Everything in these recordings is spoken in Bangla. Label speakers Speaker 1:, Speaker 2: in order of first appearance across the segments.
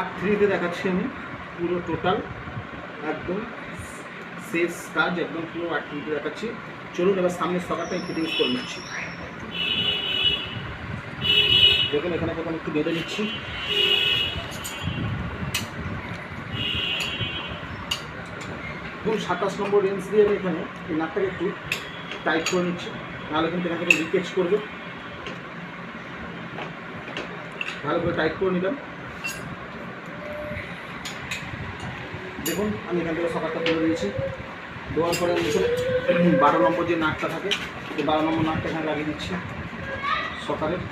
Speaker 1: আর থ্রিতে দেখাচ্ছি আমি পুরো টোটাল একদম শেষ কাজ, একদম পুরো আর থ্রিতে দেখাচ্ছি। চলুন এবার সামনের সকারটা আমি ফিটিংস করে নিচ্ছি। দেখুন, এখানে প্রথম একটু বেঁধে নিচ্ছি। এবং সাতাশ নম্বর রেঞ্জ দিয়ে আমি এখানে এই নাকটাকে একটু টাইট করে নিচ্ছি। নাহলে কিন্তু এখান থেকে লিকেজ করবে। ভালো করে টাইট করে নিলাম। দেখুন, আমি এখান থেকে সকালটা করে দিয়েছি। দেওয়ার পরে এখানে বারো নম্বর যে নাকটা থাকে, সেই বারো নম্বর নাকটা এখানে লাগিয়ে দিচ্ছি সকালের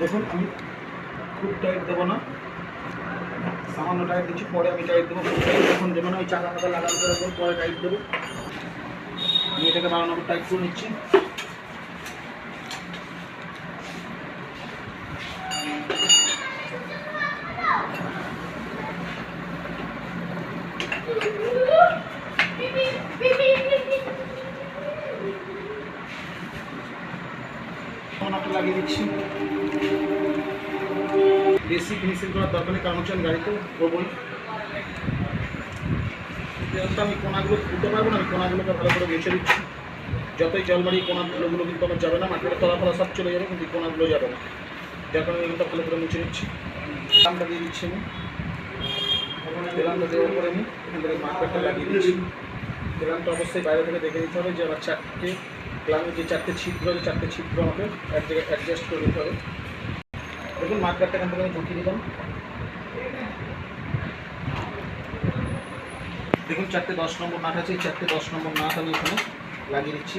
Speaker 1: দেখুন, আমি খুব টাইট দেবো না। সামান্য টাইট দিচ্ছি, পরে আমি টাইট দেবো। খুব টাইট দেবো না ওই চাকা ফাঁকা লাগানো করে দেবো পরে টাইট দেবো। এটাকে বারো নম্বর টাইট করে নিচ্ছি। লাগিয়ে দিচ্ছি। বেশি ফিনিশিং করার দরকার নেই, কারণ হচ্ছে গাড়িতে করবোই যেহেতু আমি কোনাগুলো তুলতে পারব না, আমি কোনাগুলোকে ভালো করে মুছে দিচ্ছি যতই জল মারি কোনাগুলো কিন্তু আমার যাবে না, মাটির তলা ফলা সব চলে যাবে, কিন্তু কোনাগুলো যাবে না। যার কারণে এগুলো ভালো করে মুছে দিচ্ছি দামটা দিয়ে দিচ্ছি আমি। তেলানটা দেওয়ার পরে আমি এখান থেকে মার্কেটটা লাগিয়ে দিচ্ছি। তেলানটা অবশ্যই বাইরে থেকে দেখে নিতে হবে যে আমার চারটে ক্লামের যে চারটে ছিদ্র যে চারটে ছিদ্র আমাকে এক জায়গায় অ্যাডজাস্ট করে দিতে হবে। দেখুন, মার্কারটা এখান থেকে আমি ঢুকিয়ে দিলাম দেখুন, চারটে দশ নম্বর নাট আছে, এই চারটে দশ নম্বর নাট আমি এখানে লাগিয়ে দিচ্ছি।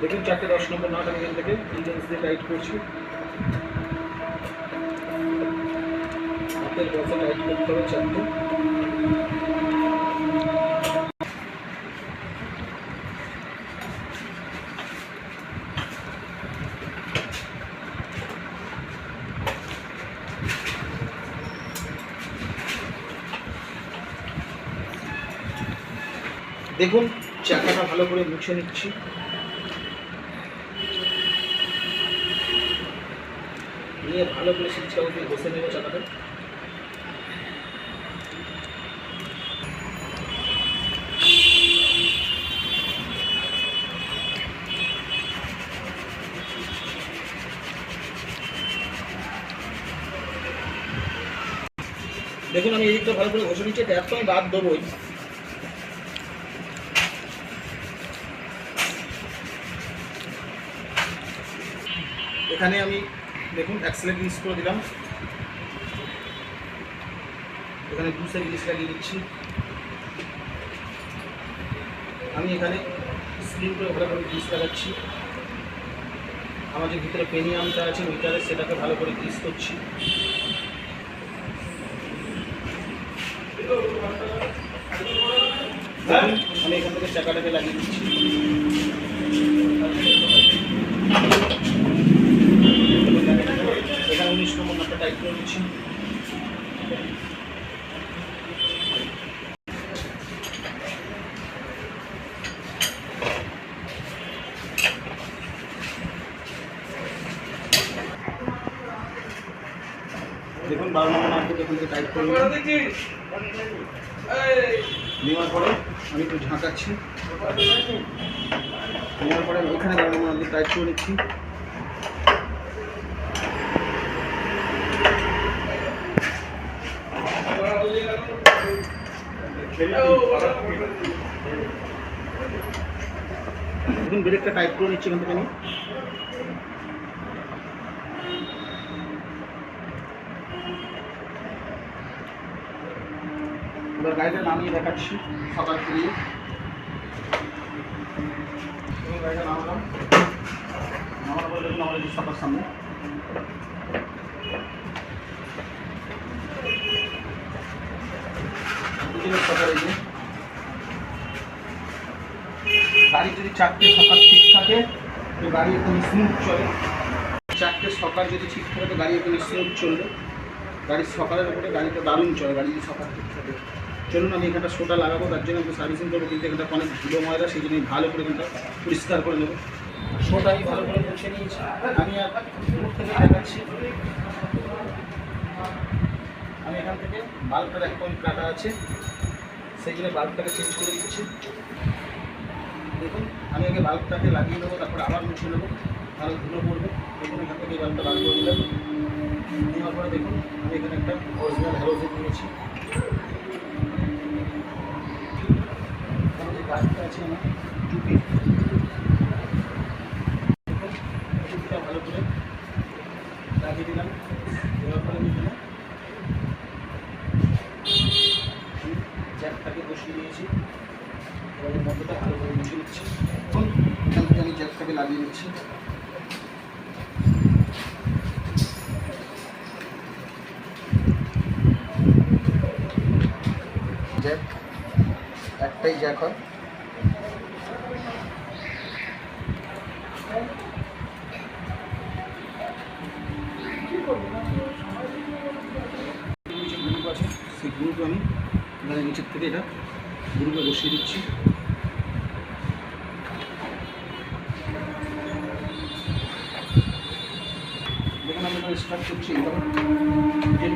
Speaker 1: দেখুন, চারটে দশ নম্বর নাট আমি এখান থেকে ইঞ্জেন্স দিয়ে টাইট করছি। হাতের বসে টাইট করতে দেখুন, চাকাটা ভালো করে মুছে নিচ্ছি। নিয়ে ভালো করে চাকা বসে নেব চাকাটা। দেখুন, আমি এদিকটা ভালো করে ঘষে নিচ্ছি তো আমি বাদ দেবোই। এখানে আমি, দেখুন অ্যাক্সেলেট ইউজ করে দিলাম। এখানে দু সাইড ইলিশ লাগিয়ে দিচ্ছি। আমি এখানে স্ক্রিন করে ভালো করে গ্রিস লাগাচ্ছি। আমার যে ভিতরে পেনিয়ামটা আছে মিটারে সেটাকে ভালো করে গ্রিস করছি দেখুন, আমি এখান থেকে চাকাটাকে লাগিয়ে দিচ্ছি। উনিশ নম্বর নামটা টাইপ করে নিচ্ছি দেখুন, বারো নম্বর টাইপ করে নিচ্ছি নেওয়ার পরে আমি একটু ঝাঁকাচ্ছি। নেওয়ার পরে আমি এখানে নম্বর নামটা টাইপ করে নিচ্ছি। ব্রেকটা টাইপ করে নিচ্ছি এখান থেকে আমি। এবার গাড়িটা নামিয়ে দেখাচ্ছি সকাল ফিরিয়ে গাড়িটা নামালাম। নামার পরে দেখুন আমাদের গাড়ি যদি চারটে সকাল ঠিক থাকে, তো গাড়ি একদম স্মুথ চলে। চারটে সকাল যদি ঠিক থাকে, তো গাড়ি একদম স্মুথ চলবে। গাড়ির সকালের উপরে গাড়িটা দারুণ চলে, গাড়ি যদি সকাল ঠিক থাকে। চলুন আমি এখানটা সোটা লাগাবো তার জন্য আমি সার্ভিসিং করব কিন্তু এখানটা অনেক ধুলো ময়লা সেই জন্য ভালো করে এখানটা পরিষ্কার করে নেব। সোটা আমি ভালো করে মুছে নিয়েছি। আমি থেকে দেখাচ্ছি। আমি এখান থেকে বাল্বটার এক পয়েন্ট কাটা আছে সেই জন্য বাল্বটাকে চেঞ্জ করে দিচ্ছি। দেখুন আমি আগে বাল্বটাকে লাগিয়ে নেব তারপর আবার মুছে নেব। তাহলে ধুলো পড়বে দেখুন এখান থেকে এই বাল্বটা বার করে দিলাম। নেওয়ার পরে দেখুন আমি এখানে একটা অরিজিনাল হ্যালোজেন নিয়েছি এখানে যে গাছটা আছে আমার টুপি টুপিটা ভালো করে লাগিয়ে দিলাম দেওয়ার পরে এখানে জ্যাকটাকে বসিয়ে দিয়েছি এবার মধ্যেটা ভালো করে মুছে নিচ্ছি এখন এখান থেকে আমি জ্যাকটাকে লাগিয়ে নিচ্ছি জ্যাক, একটাই জ্যাক হয়। গ্রুপে আমি এখানে নিচের থেকে এটা গুরুকে বসিয়ে দিচ্ছি। দেখুন, আমি এখানে স্টার্ট করছি। তেল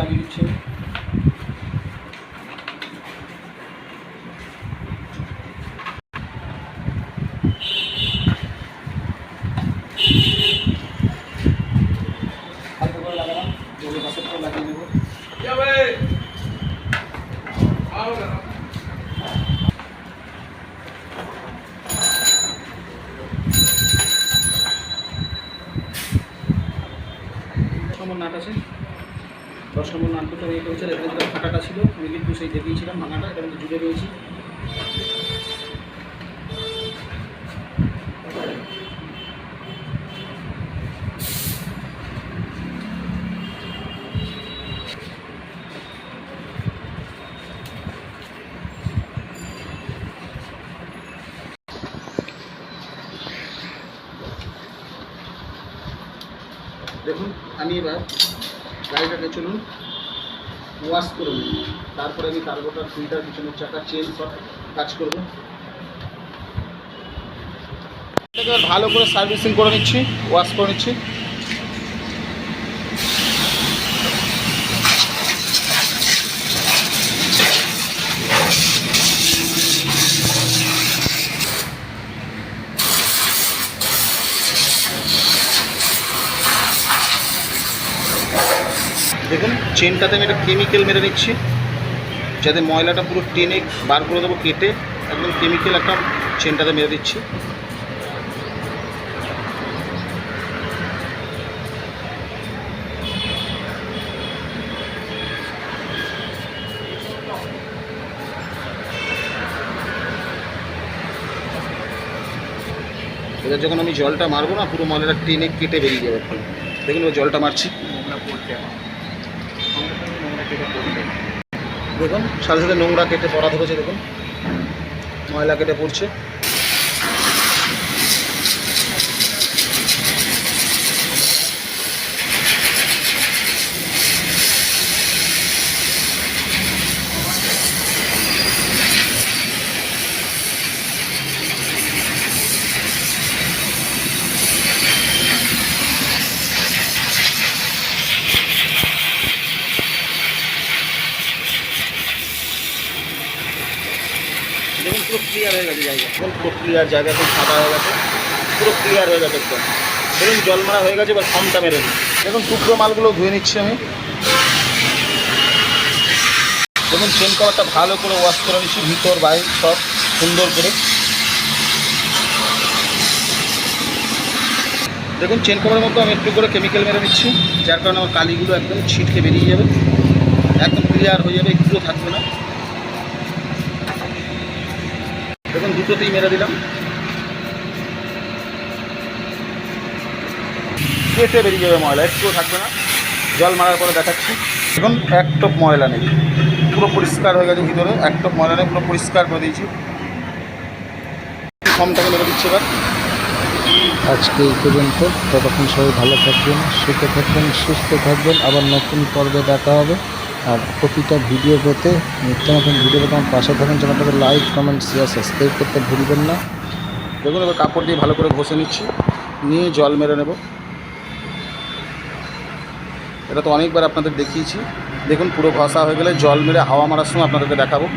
Speaker 1: লাগিয়ে দিচ্ছি হালকা করে লাগালাম জলে পাশের করে লাগিয়ে দেবো দশ নম্বর নাট আছে দশ নম্বর নাট দুটো ইয়ে করেছে এখানে যেটা ফাটাটা ছিল, আমি কিন্তু সেই দেখিয়েছিলাম ভাঙাটা এটা কিন্তু জুড়ে রয়েছি। দেখুন, আমি এবার গাড়িটাকে চলুন ওয়াশ করে নেব তারপরে আমি কার্বোটার ফিল্টার পিছনের চাকা চেন সব কাজ করব। ভালো করে সার্ভিসিং করে নিচ্ছি ওয়াশ করে নিচ্ছি। চেনটাতে আমি একটা কেমিক্যাল মেরে নিচ্ছি। যাতে ময়লাটা পুরো টেনে বার করে দেবো, কেটে একদম কেমিক্যাল একটা চেনটাতে মেরে দিচ্ছি। এবার যখন আমি জলটা মারবো না, পুরো ময়লাটা টেনে কেটে বেরিয়ে যাবে দেখুন জলটা মারছি। দেখুন সাথে সাথে নোংরা কেটে পড়া ধরেছে দেখুন। ময়লা কেটে পড়ছে দেখুন পুরো ক্লিয়ার হয়ে গেছে জায়গা। দেখুন পুরো ক্লিয়ার জায়গা, একদম সাদা হয়ে গেছে। পুরো ক্লিয়ার হয়ে গেছে একদম। দেখুন জল মারা হয়ে গেছে, এবার ফর্মটা মেরে দিই দেখুন, টুকরো মালগুলো ধুয়ে নিচ্ছি আমি। দেখুন চেন কভারটা ভালো করে ওয়াশ করে নিচ্ছি, ভিতর, বাইরে সব সুন্দর করে। দেখুন চেন কভারের মধ্যে আমি একটু করে কেমিক্যাল মেরে নিচ্ছি, যার কারণে আমার কালিগুলো একদম ছিটকে বেরিয়ে যাবে। একদম ক্লিয়ার হয়ে যাবে, একটুও থাকবে না। দেখুন দুটোতেই মেরে দিলাম। কেটে বেরিয়ে যাবে ময়লা, একটুও থাকবে না। জল মারার পরে দেখাচ্ছি। এখন এক টপ ময়লা নেই। পুরো পরিষ্কার হয়ে গেছে ভিতরে, এক টপ ময়লা নেই, পুরো পরিষ্কার করে দিয়েছি। ফর্মটাকে মেরে দিচ্ছি এবার।
Speaker 2: আজকে এই পর্যন্ত। ততক্ষণ সবাই ভালো থাকবেন সুখে থাকবেন, সুস্থ থাকবেন। আবার নতুন পর্বে দেখা হবে। আর প্রতিটা ভিডিও পেতে নিত্য নতুন ভিডিও পেতে আমার পাশে থাকেন। চ্যানেলটাকে লাইক কমেন্ট শেয়ার সাবস্ক্রাইব করতে ভুলবেন না।
Speaker 1: দেখুন, এবার কাপড় দিয়ে ভালো করে ঘষে নিচ্ছি। নিয়ে জল মেরে নেব। এটা তো অনেকবার আপনাদের দেখিয়েছি। দেখুন, পুরো ঘষা হয়ে গেলে জল মেরে হাওয়া মারার সময় আপনাদেরকে দেখাবো।